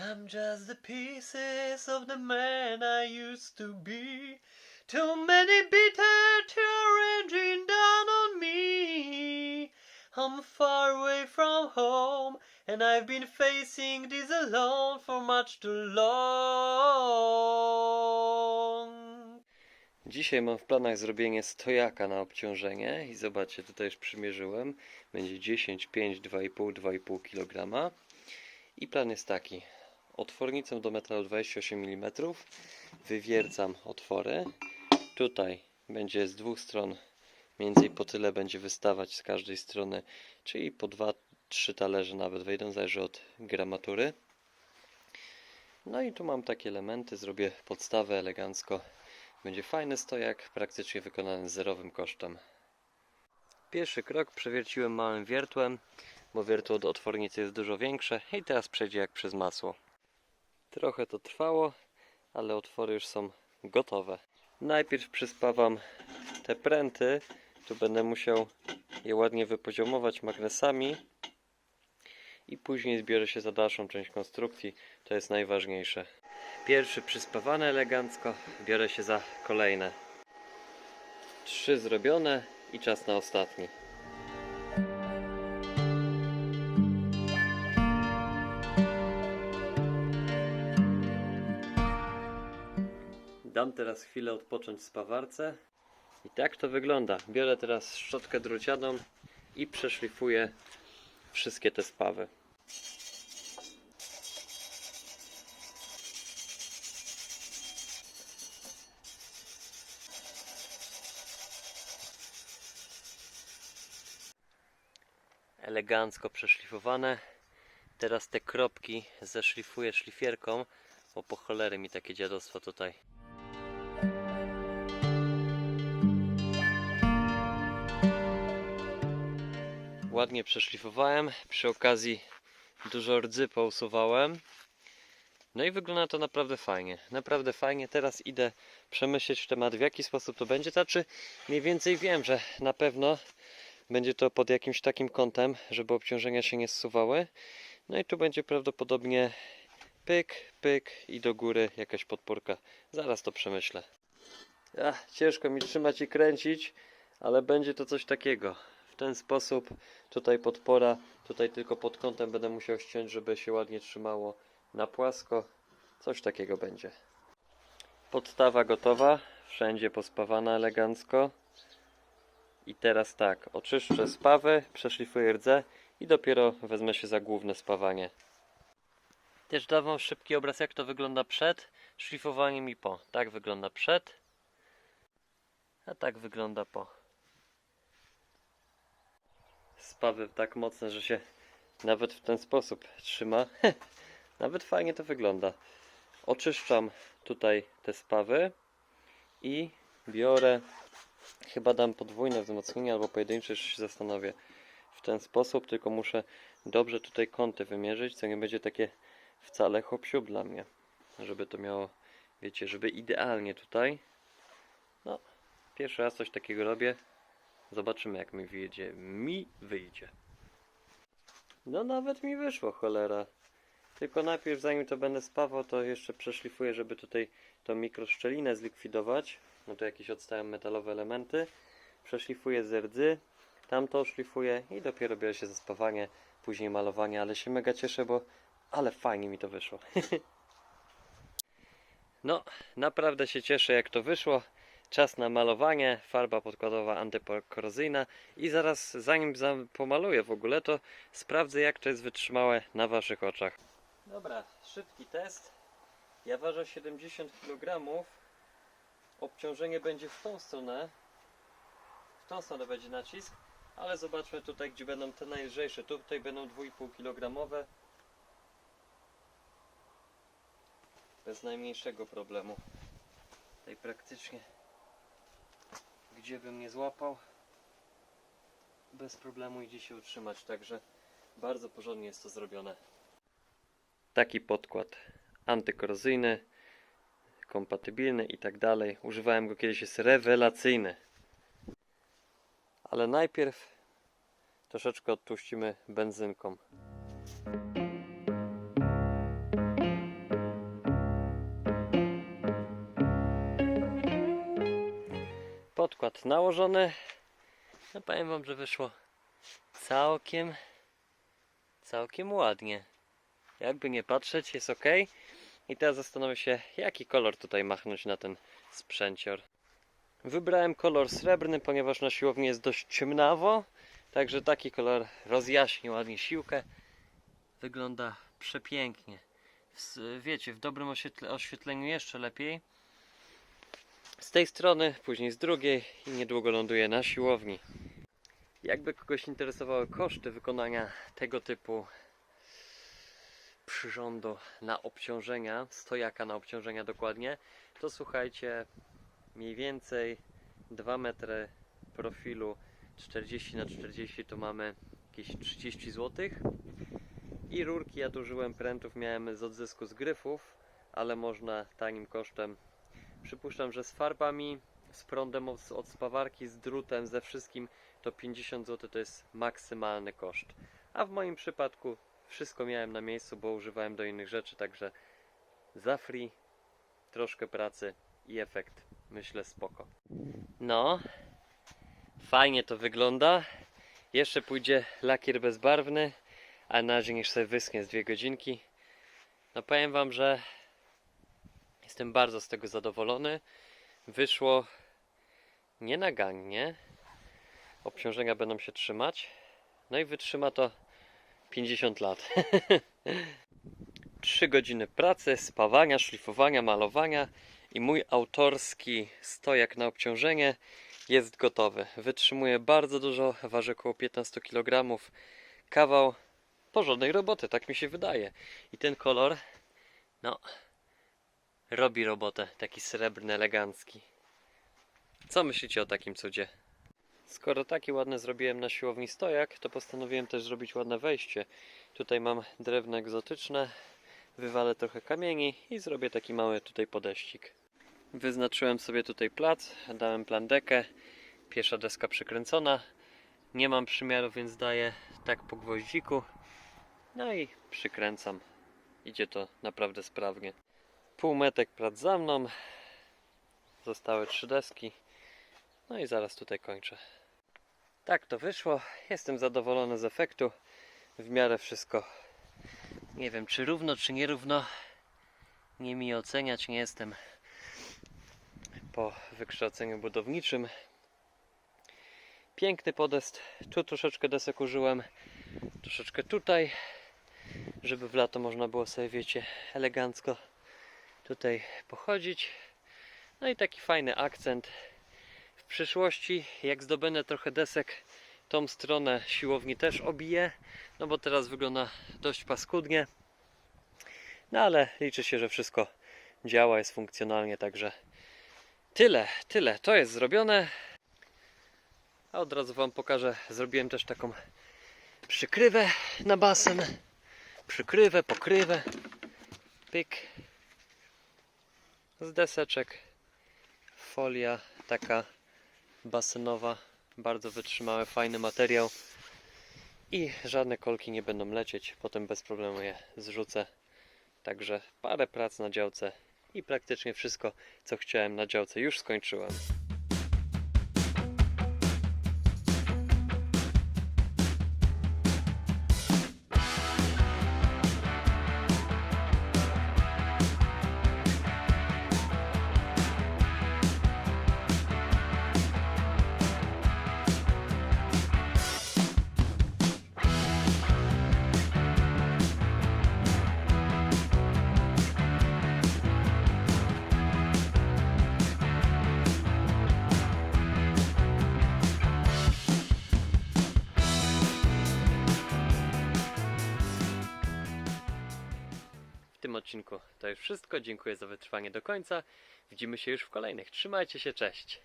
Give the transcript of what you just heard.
I'm just the pieces of the man I used to be. Too many bitter tears raging down on me. I'm far away from home, and I've been facing this alone for much too long. Dzisiaj mam w planach zrobienie stojaka na obciążenie i zobaczcie, tutaj już przymierzyłem. Będzie 10, 5, 2,5, 2,5 kg. I plan jest taki. Otwornicą do metalu 28 mm wywiercam otwory. Tutaj będzie z dwóch stron, mniej więcej po tyle będzie wystawać z każdej strony, czyli po 2-3 talerze nawet wejdą, zależy od gramatury. No i tu mam takie elementy, zrobię podstawę elegancko. Będzie fajny stojak, praktycznie wykonany zerowym kosztem. Pierwszy krok przewierciłem małym wiertłem, bo wiertło od otwornicy jest dużo większe i teraz przejdzie jak przez masło. Trochę to trwało, ale otwory już są gotowe. Najpierw przyspawam te pręty, tu będę musiał je ładnie wypoziomować magnesami i później zbiorę się za dalszą część konstrukcji, to jest najważniejsze. Pierwszy przyspawany elegancko, biorę się za kolejne. Trzy zrobione i czas na ostatni. Dam teraz chwilę odpocząć spawarce. I tak to wygląda. Biorę teraz szczotkę drucianą i przeszlifuję wszystkie te spawy. Elegancko przeszlifowane. Teraz te kropki zeszlifuję szlifierką, bo po cholery mi takie dziadostwo tutaj. Ładnie przeszlifowałem, przy okazji dużo rdzy pousuwałem. No i wygląda to naprawdę fajnie, naprawdę fajnie. Teraz idę przemyśleć temat, w jaki sposób to będzie. Znaczy, mniej więcej wiem, że na pewno będzie to pod jakimś takim kątem, żeby obciążenia się nie zsuwały. No i tu będzie prawdopodobnie pyk, pyk i do góry jakaś podpórka. Zaraz to przemyślę. Ach, ciężko mi trzymać i kręcić, ale będzie to coś takiego. W ten sposób tutaj podpora, tutaj tylko pod kątem będę musiał ściąć, żeby się ładnie trzymało na płasko. Coś takiego będzie. Podstawa gotowa, wszędzie pospawana elegancko. I teraz tak, oczyszczę spawy, przeszlifuję rdzę i dopiero wezmę się za główne spawanie. Też dam wam szybki obraz jak to wygląda przed szlifowaniem i po. Tak wygląda przed, a tak wygląda po. Spawy tak mocne, że się nawet w ten sposób trzyma. nawet fajnie to wygląda. Oczyszczam tutaj te spawy i biorę Chyba dam podwójne wzmocnienie albo pojedyncze, jeszcze się zastanowię. W ten sposób, tylko muszę dobrze tutaj kąty wymierzyć, co nie będzie takie wcale hop dla mnie. Żeby to miało, wiecie, żeby idealnie tutaj. No, pierwszy raz coś takiego robię. Zobaczymy jak mi wyjdzie. Mi wyjdzie. No nawet mi wyszło, cholera. Tylko najpierw, zanim to będę spawał, to jeszcze przeszlifuję, żeby tutaj tą mikroszczelinę zlikwidować. No to jakieś odstałem metalowe elementy. Przeszlifuję z rdzy, tamto szlifuję i dopiero biorę się za spawanie, później malowanie, ale się mega cieszę, bo ale fajnie mi to wyszło. no, naprawdę się cieszę jak to wyszło. Czas na malowanie, farba podkładowa antypokorozyjna i zaraz zanim za- pomaluję w ogóle to sprawdzę jak to jest wytrzymałe na waszych oczach. Dobra, szybki test. Ja ważę 70 kg. Obciążenie będzie w tą stronę. W tą stronę będzie nacisk, ale zobaczmy tutaj, gdzie będą te najlżejsze. Tutaj będą 2,5 kg. Bez najmniejszego problemu. Tutaj praktycznie, gdzie bym nie złapał, bez problemu idzie się utrzymać. Także bardzo porządnie jest to zrobione taki podkład antykorozyjny, kompatybilny i tak dalej. Używałem go kiedyś, jest rewelacyjny. Ale najpierw troszeczkę odtłuścimy benzynką. Podkład nałożony. No powiem wam, że wyszło całkiem, całkiem ładnie. Jakby nie patrzeć, jest ok. I teraz zastanowię się, jaki kolor tutaj machnąć na ten sprzęcior. Wybrałem kolor srebrny, ponieważ na siłowni jest dość ciemnawo. Także taki kolor rozjaśni ładnie siłkę. Wygląda przepięknie. Wiecie, w dobrym oświetle- oświetleniu jeszcze lepiej. Z tej strony, później z drugiej i niedługo ląduję na siłowni. Jakby kogoś interesowały koszty wykonania tego typu przyrządu na obciążenia, stojaka na obciążenia dokładnie, to słuchajcie, mniej więcej 2 metry profilu 40 na 40 to mamy jakieś 30 zł. I rurki, ja tu użyłem prętów, miałem z odzysku z gryfów, ale można tanim kosztem. Przypuszczam, że z farbami, z prądem od, od spawarki, z drutem, ze wszystkim to 50 zł to jest maksymalny koszt. A w moim przypadku wszystko miałem na miejscu, bo używałem do innych rzeczy, także za free, troszkę pracy i efekt myślę spoko. No, fajnie to wygląda. Jeszcze pójdzie lakier bezbarwny, a na razie niż sobie wyschnie z dwie godzinki. No powiem wam, że jestem bardzo z tego zadowolony. Wyszło nienagannie. Obciążenia będą się trzymać. No i wytrzyma to 50 lat. 3 godziny pracy, spawania, szlifowania, malowania i mój autorski stojak na obciążenie jest gotowy. Wytrzymuje bardzo dużo, waży około 15 kg. Kawał porządnej roboty, tak mi się wydaje. I ten kolor, no, robi robotę. Taki srebrny, elegancki. Co myślicie o takim cudzie? Skoro taki ładny zrobiłem na siłowni stojak, to postanowiłem też zrobić ładne wejście. Tutaj mam drewno egzotyczne, wywalę trochę kamieni i zrobię taki mały tutaj podeścik. Wyznaczyłem sobie tutaj plac, dałem plandekę, pierwsza deska przykręcona. Nie mam przymiaru, więc daję tak po gwoździku. No i przykręcam. Idzie to naprawdę sprawnie. Półmetek plac za mną. Zostały trzy deski. No i zaraz tutaj kończę. Tak to wyszło. Jestem zadowolony z efektu. W miarę wszystko. Nie wiem, czy równo, czy nierówno. Nie mi oceniać, nie jestem po wykształceniu budowniczym. Piękny podest. Tu troszeczkę desek użyłem. Troszeczkę tutaj, żeby w lato można było sobie, wiecie, elegancko tutaj pochodzić. No i taki fajny akcent. W przyszłości, jak zdobędę trochę desek, tą stronę siłowni też obiję, no bo teraz wygląda dość paskudnie. No ale liczy się, że wszystko działa, jest funkcjonalnie, także tyle, tyle. To jest zrobione. A od razu Wam pokażę, zrobiłem też taką przykrywę na basen. Przykrywę, pokrywę. Pyk. Z deseczek. Folia taka basenowa. Bardzo wytrzymały, fajny materiał. I żadne kolki nie będą lecieć. Potem bez problemu je zrzucę. Także parę prac na działce i praktycznie wszystko, co chciałem na działce już skończyłem. W tym odcinku to już wszystko. Dziękuję za wytrwanie do końca. Widzimy się już w kolejnych. Trzymajcie się, cześć.